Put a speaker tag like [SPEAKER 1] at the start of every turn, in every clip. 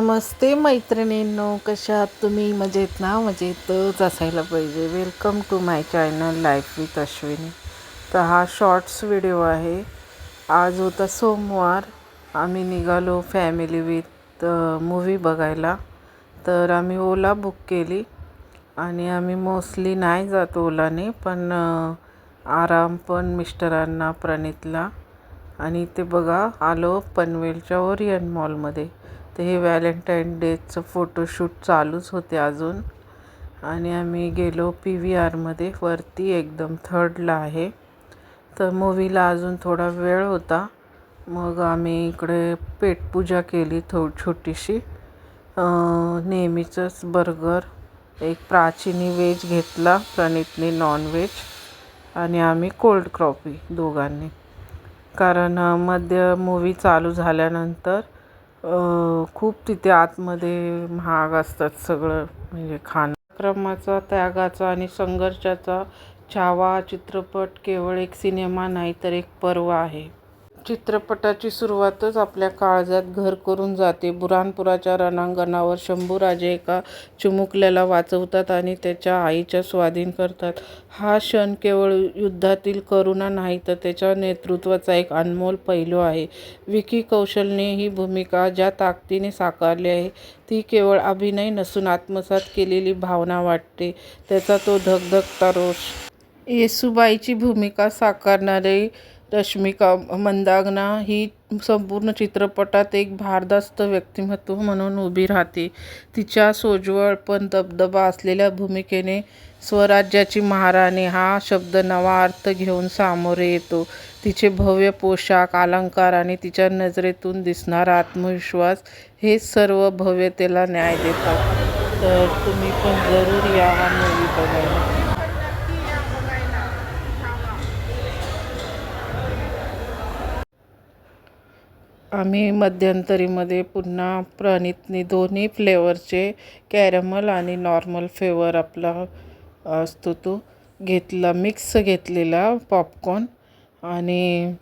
[SPEAKER 1] नमस्ते मैत्रिणींनो कशा आहात तुम्ही? मजेत ना? मजेतच असायला पाहिजे. Welcome to my channel life with Ashwini तर हा शॉर्ट्स व्हिडिओ आहे. आज होता सोमवार. आम्ही निघालो फॅमिली विथ मूवी बघायला. तर आम्ही ओला बुक केली. आणि आम्ही मोस्टली नाही जात ओलाने पण आराम पण मिस्टरांना प्रणितला. आणि ते बघा आलो पनवेलच्या ओरियन मॉलमध्ये तर हे व्हॅलेंटाईन डेचं फोटोशूट चालूच होते अजून. आणि आम्ही गेलो पी व्ही आरमध्ये. वरती एकदम थर्डला आहे. तर मूवीला अजून थोडा वेळ होता. मग आम्ही इकडे पेटपूजा केली थो छोटीशी. नेहमीचंच बर्गर एक प्राचीनी व्हेज घेतला प्रणितने नॉनव्हेज आणि आम्ही कोल्ड क्रॉफी दोघांनी. कारण मध्य मूवी चालू झाल्यानंतर खूप तिथे आतमध्ये महाग असतात सगळं. म्हणजे खाणं क्रमाचा त्यागाचा आणि संघर्षाचा छावा चित्रपट केवळ एक सिनेमा नाही तर एक पर्व आहे. चित्रपटाची सुरुवातच आपल्या काळजात घर करून जाते. बुरानपुराच्या रणांगणावर शंभूराजे एका चिमुकल्याला वाचवतात आणि त्याच्या आईच्या स्वाधीन करतात. हा क्षण केवळ युद्धातील करुणा नाही तर त्याच्या नेतृत्वाचा एक अनमोल पैलू आहे. विकी कौशलने ही भूमिका ज्या ताकदीने साकारली आहे ती केवळ अभिनय नसून आत्मसात केलेली भावना वाटते. त्याचा तो धगधगता रोष. येसुबाईची भूमिका साकारणारे रश्मिका मंदागना ही संपूर्ण चित्रपटात एक भारदस्त व्यक्तिमत्व म्हणून उभी राहते. तिच्या सोज्वळ पण दबदबा असलेल्या भूमिकेने स्वराज्याची महाराणी हा शब्द नवा अर्थ घेऊन सामोरे येतो. तिचे भव्य पोशाख अलंकार आणि तिच्या नजरेतून दिसणारा आत्मविश्वास हे सर्व भव्यतेला न्याय देतात. तर तुम्ही पण जरूर या हा मूवी बघायला. आम्ही मध्यंतरीमध्ये पुन्हा प्रणितनी दोन्ही फ्लेवरचे कॅरमल आणि नॉर्मल फ्लेवर आपला असतो तो घेतला मिक्स घेतलेला पॉपकॉर्न. आणि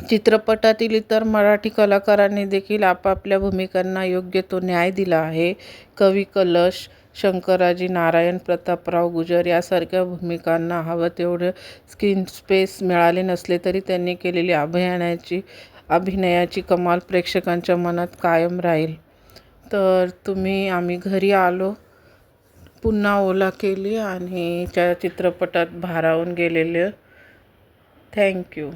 [SPEAKER 1] चित्रपटातील इतर मराठी कलाकारांनी देखील आपापल्या भूमिकांना योग्य तो न्याय दिला आहे. कवी कलश शंकराजी नारायण प्रतापराव गुजर यासारख्या भूमिकांना हवं तेवढं स्क्रीन स्पेस मिळाले नसले तरी त्यांनी केलेली अभिनयाची अभिनयाची कमाल प्रेक्षकांच्या मनात कायम राहील. तर तुम्ही आम्ही घरी आलो पुन्हा ओला केली आणि त्या चित्रपटात भारावून गेलेले. थँक्यू.